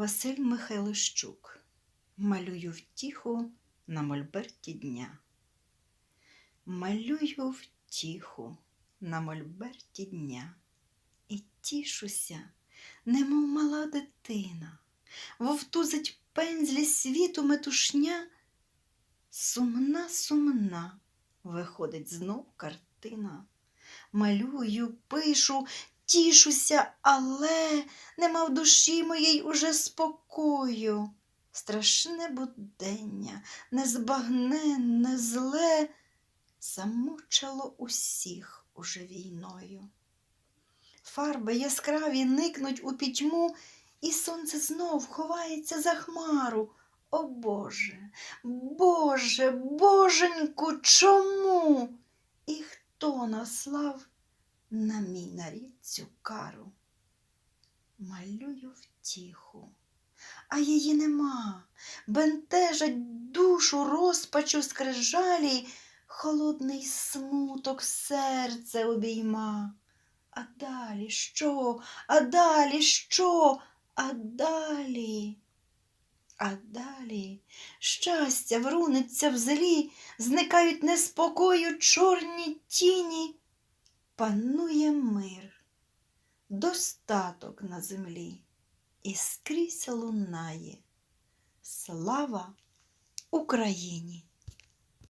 Василь Михайлощук. Малюю втіху на мольберті дня. Малюю втіху на мольберті дня. І тішуся, немов мала дитина, вовтузить пензлі світу метушня. Сумна, сумна виходить знов картина. Малюю, пишу, тішуся, але нема в душі моїй уже спокою. Страшне будення, незбагненне, зле, замучило усіх уже війною. Фарби яскраві никнуть у пітьму, і сонце знов ховається за хмару. О Боже, Боже, Боженьку, чому? І хто наслав на мій нарід цю кару? Малюю втіху, а її нема, бентежать душу розпачу скрижалі, холодний смуток серце обійма. А далі що? А далі що? А далі? А далі щастя вруниться в злі, зникають неспокою чорні тіні, панує мир, достаток на землі, і скрізь лунає. Слава Україні!